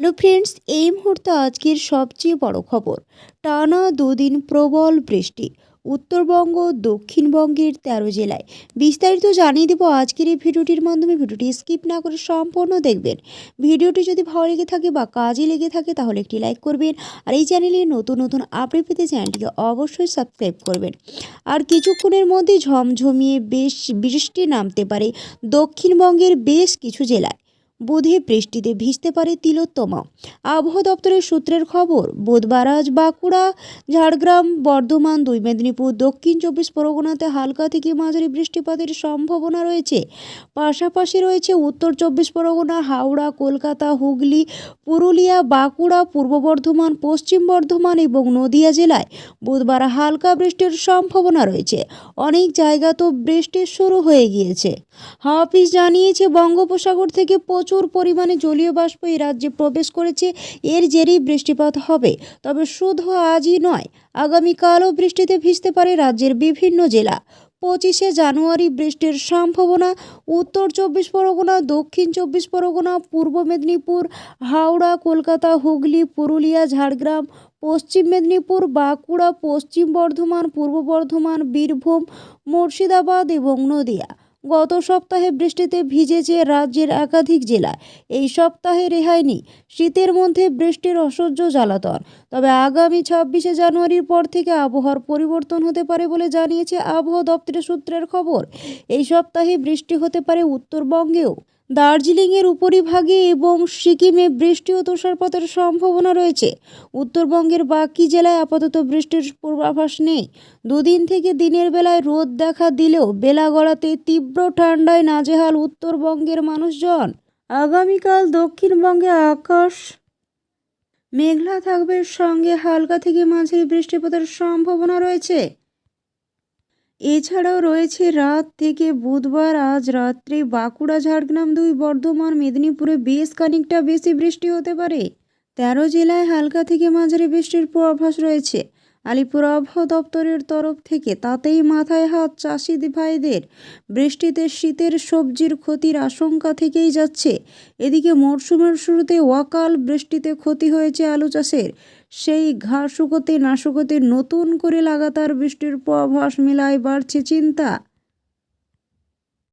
Hello friends, এই মুহূর্তে আজকের সবচেয়ে বড় খবর, টানা দুদিন প্রবল বৃষ্টি। উত্তরবঙ্গ, দক্ষিণবঙ্গের তেরো জেলায়। বিস্তারিত জানিয়ে দেবো আজকের এই ভিডিওটির মাধ্যমে। ভিডিওটি স্কিপ না করে সম্পূর্ণ দেখবেন। ভিডিওটি যদি ভালো লেগে থাকে বা কাজে লেগে থাকে, তাহলে একটি লাইক করবেন। আর এই চ্যানেলে নতুন নতুন আপডেট পেতে চ্যানেলটিকে অবশ্যই সাবস্ক্রাইব করবেন। আর কিছুক্ষণের মধ্যে ঝমঝমিয়ে বেশ বৃষ্টি নামতে পারে দক্ষিণবঙ্গের বেশ কিছু জেলায়। বুধে বৃষ্টিতে ভিজতে পারে তিলোত্তমা। আবহাওয়া দপ্তরের সূত্রের খবর, বুধবার আজ বাঁকুড়া, ঝাড়গ্রাম, বর্ধমান, দুই মেদিনীপুর, দক্ষিণ চব্বিশ পরগনাতে হালকা থেকে মাঝারি বৃষ্টিপাতের সম্ভাবনা রয়েছে। পাশাপাশি রয়েছে উত্তর চব্বিশ পরগনা, হাওড়া, কলকাতা, হুগলি, পুরুলিয়া, বাঁকুড়া, পূর্ব বর্ধমান, পশ্চিম বর্ধমান এবং নদিয়া জেলায় বুধবার হালকা বৃষ্টির সম্ভাবনা রয়েছে। অনেক জায়গা তো বৃষ্টি শুরু হয়ে গিয়েছে। হাওয়া জানিয়েছে, বঙ্গোপসাগর থেকে প্রচুর পরিমাণে জলীয় বাষ্প এই রাজ্যে প্রবেশ করেছে। এর জেরেই বৃষ্টিপাত হবে। তবে শুধু আজই নয়, আগামীকালও বৃষ্টিতে ভিজতে পারে রাজ্যের বিভিন্ন জেলা। পঁচিশে জানুয়ারি বৃষ্টির সম্ভাবনা, উত্তর চব্বিশ পরগনা, দক্ষিণ চব্বিশ পরগনা, পূর্ব মেদিনীপুর, হাওড়া, কলকাতা, হুগলি, পুরুলিয়া, ঝাড়গ্রাম, পশ্চিম মেদিনীপুর, বাঁকুড়া, পশ্চিম বর্ধমান, পূর্ব বর্ধমান, বীরভূম, মুর্শিদাবাদ এবং নদিয়া। গত সপ্তাহে বৃষ্টিতে ভিজেছে রাজ্যের একাধিক জেলা এই সপ্তাহে রেহাই নেই। শীতের মধ্যে বৃষ্টির অসহ্য জ্বালাতন। তবে আগামী ছাব্বিশে জানুয়ারির পর থেকে আবহাওয়ার পরিবর্তন হতে পারে বলে জানিয়েছে আবহাওয়া দপ্তরের সূত্রের খবর। এই সপ্তাহে বৃষ্টি হতে পারে উত্তরবঙ্গেও। দার্জিলিংয়ের উপরিভাগে এবং সিকিমে বৃষ্টি ও তুষারপাতের সম্ভাবনা রয়েছে। উত্তরবঙ্গের বাকি জেলায় আপাতত বৃষ্টির পূর্বাভাস নেই। দুদিন থেকে দিনের বেলায় রোদ দেখা দিলেও বেলা গড়াতে তীব্র ঠান্ডায় নাজেহাল উত্তরবঙ্গের মানুষজন। আগামীকাল দক্ষিণবঙ্গে আকাশ মেঘলা থাকবে, সঙ্গে হালকা থেকে মাঝারি বৃষ্টিপাতের সম্ভাবনা রয়েছে। এছাড়াও রয়েছে রাত থেকে বুধবার, আজ রাত্রে বাঁকুড়া, ঝাড়গ্রাম দুই বর্ধমান, মেদিনীপুরে বেশ খানিকটা বেশি বৃষ্টি হতে পারে। তেরো জেলায় হালকা থেকে মাঝারি বৃষ্টির পূর্বাভাস রয়েছে। আলিপুর আবহাওয়া দপ্তরের তরফ থেকে তাতেই মাথায় হাত চাষি ভাইদের। বৃষ্টিতে শীতের সবজির ক্ষতির আশঙ্কা থেকেই যাচ্ছে। এদিকে মরশুমের শুরুতে ওয়াকাল বৃষ্টিতে ক্ষতি হয়েছে আলু চাষের। সেই ঘাসুকতে শুকোতে না শুকোতে নতুন করে লাগাতার বৃষ্টির প্রভাস মেলায় বাড়ছে চিন্তা।